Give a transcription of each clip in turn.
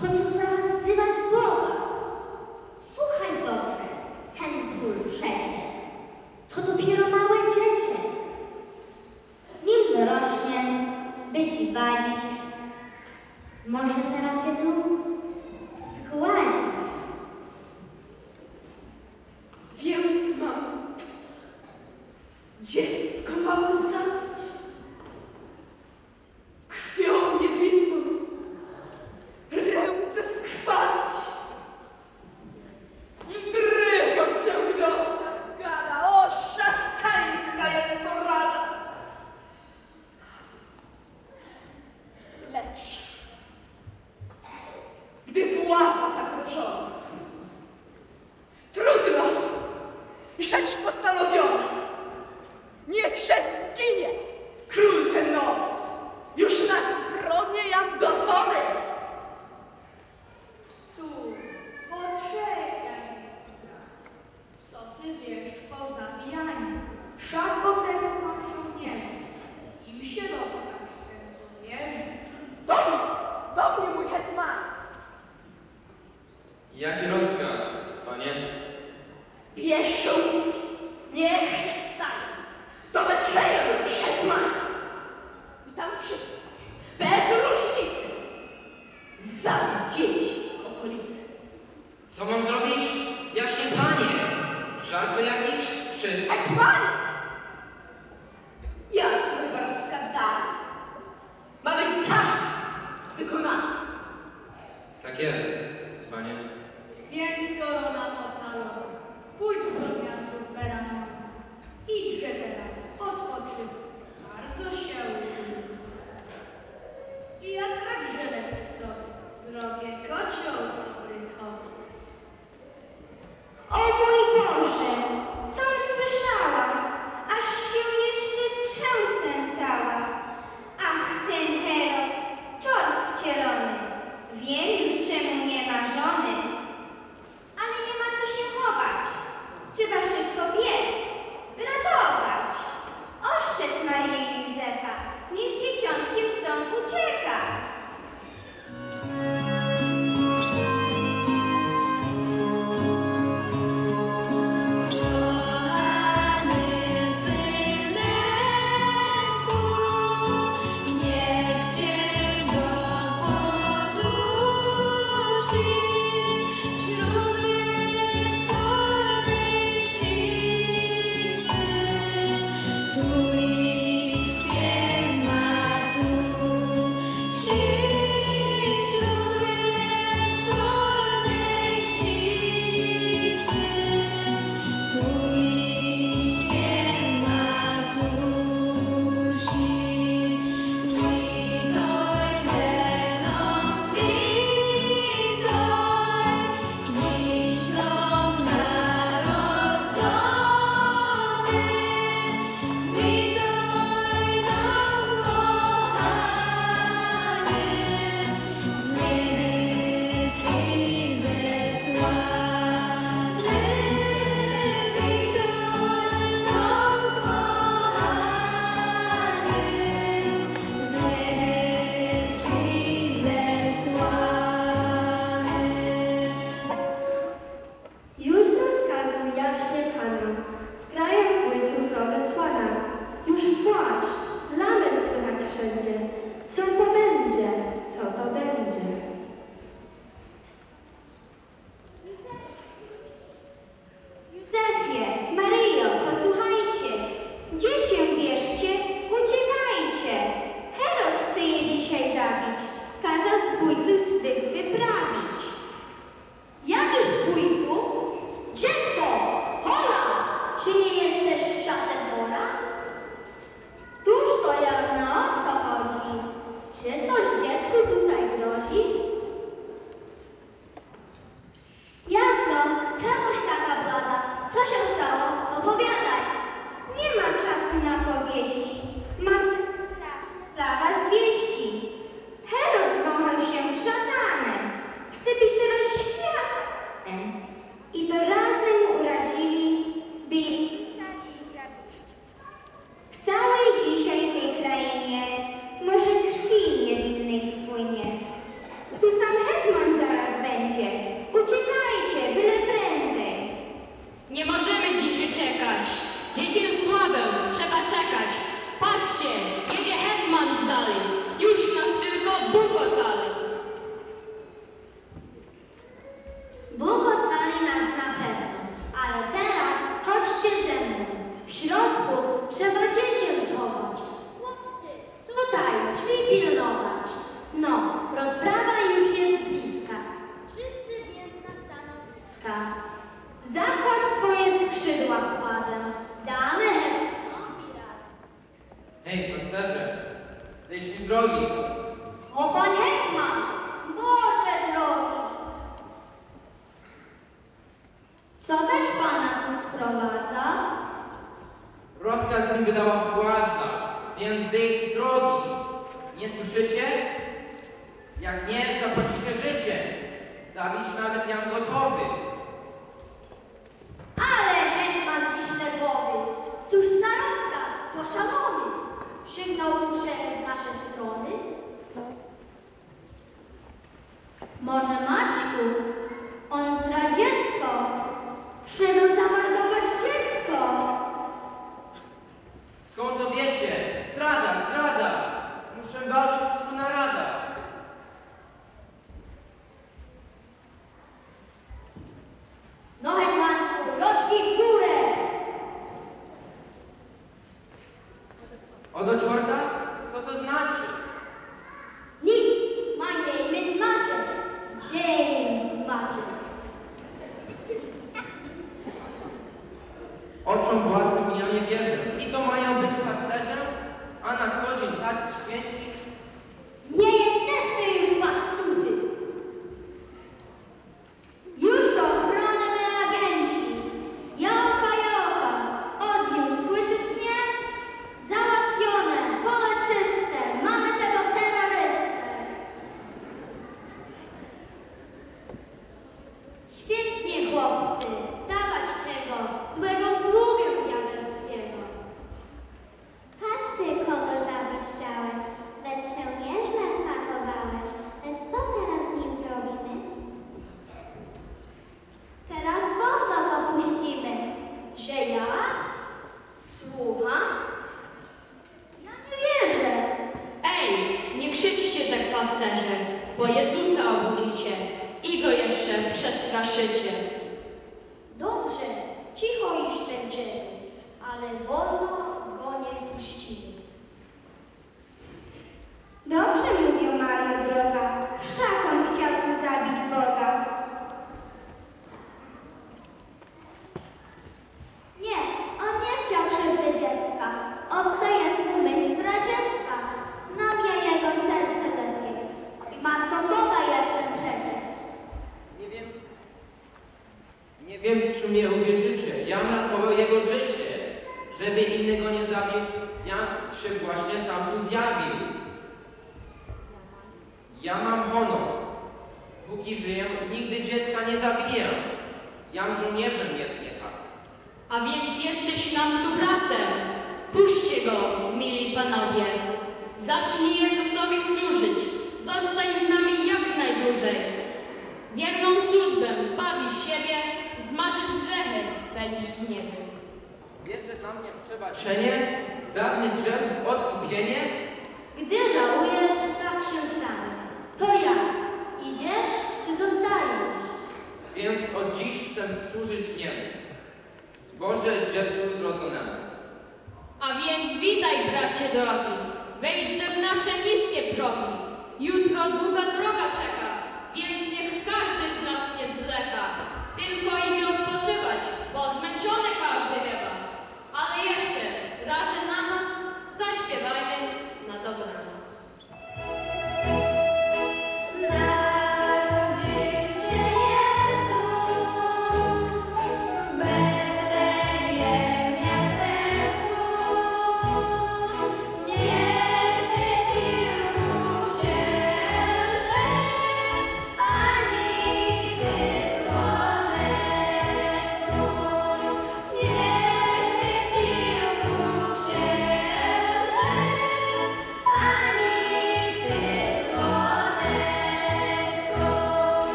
Put Jeszcze niech się stanie. Do Betlejem przed mami. I tam wszyscy, bez różnicy, zabił dzieci okolicy. Co mam zrobić? ma Rozprawa już jest bliska. Wszyscy więc na stanowiska. Zakład swoje skrzydła kładę. Damy Hej, pasterze, zejdź mi z drogi. O, pan Hetman! Boże drogi! Co też pana tu sprowadza? Rozkaz mi wydała władza, więc zejść z drogi. Nie słyszycie? Jak nie, zapłacimy życie. Zabić nawet Jan gotowy. Ale hetman dziś lewowy, cóż na rozkaz, to szalony. Przygnął duszę w nasze strony. Może Maćku, on zdradziecko, przybył zamordować dziecko. Skąd to wiecie? Strada, strada! Muszę walczyć własnym ja nie wierzę. I to mają być pasterze, a na co dzień tak święci? Przestraszycie. Dobrze, cicho iż tęczymy, ale wolno go nie puścimy. Dobrze mówił Mario droga, szatan chciał tu zabić Boga. Nie, on nie chciał krzywdy dziecka. Obca jest mu myśl zdradziecka. Znam ja jego serce lepiej. Matką Boga jestem przecież. Nie wiem. Wiem, czy mnie uwierzycie. Ja ratował jego życie. Żeby inny go nie zabił, ja się właśnie sam tu zjawił. Ja mam honor. Póki żyję, nigdy dziecka nie zabijam. Jam żołnierzem jest niechaj. A więc jesteś nam tu bratem. Puśćcie go, mili panowie. Zacznij Jezusowi służyć. Zostań z nami jak najdłużej. Wierną służbę zbawisz siebie, zmarzysz grzechy, będziesz w niebie. Bierze dla mnie przebaczenie, z dawnych grzechów odkupienie, Gdy żałujesz, tak się stanie. To jak? Idziesz czy zostajesz? więc od dziś chcę służyć Niemu. Boże dziecku zrodzonemu. A więc witaj, bracie drogi. Wejdźże w nasze niskie progi. Jutro długa droga czeka, więc niech każdy z nas nie zwleka. Tylko idzie odpoczywać, bo zmęczony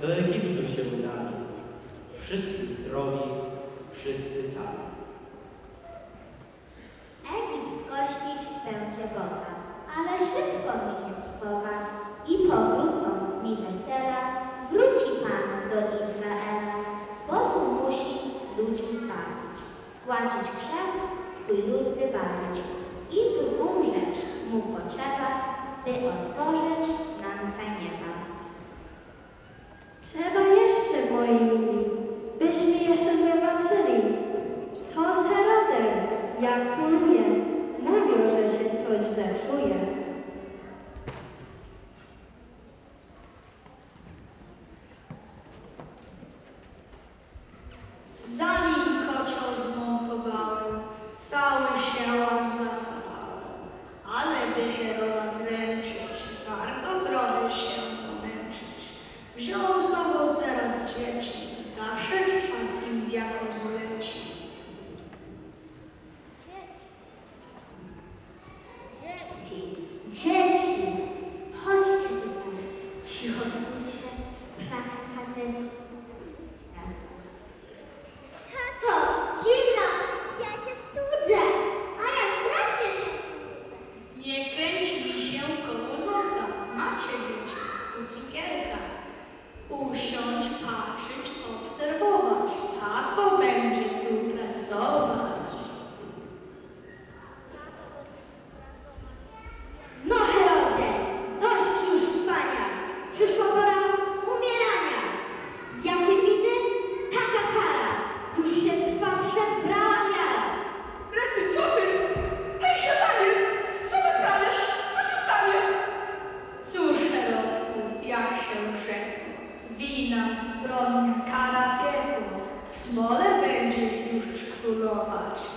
do Egiptu się udali. Wszyscy zdrowi, wszyscy cali. Egipt gościć będzie Boga, ale szybko minie trwoga i powrócą dni wesela, wróci Pan do Izraela, bo tu musi ludzi zbawić, składzić grzech, swój lud wybawić i tu umrzeć mu potrzeba, by otworzyć nam kraj nieba.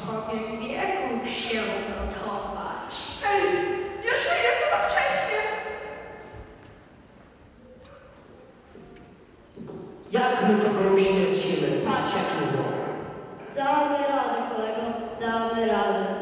bowiem wieku się gotować. Ej, ja żyję, to za wcześnie! Jak my to uśmiercimy? Patrz, jak mi Damy radę, kolego, damy radę.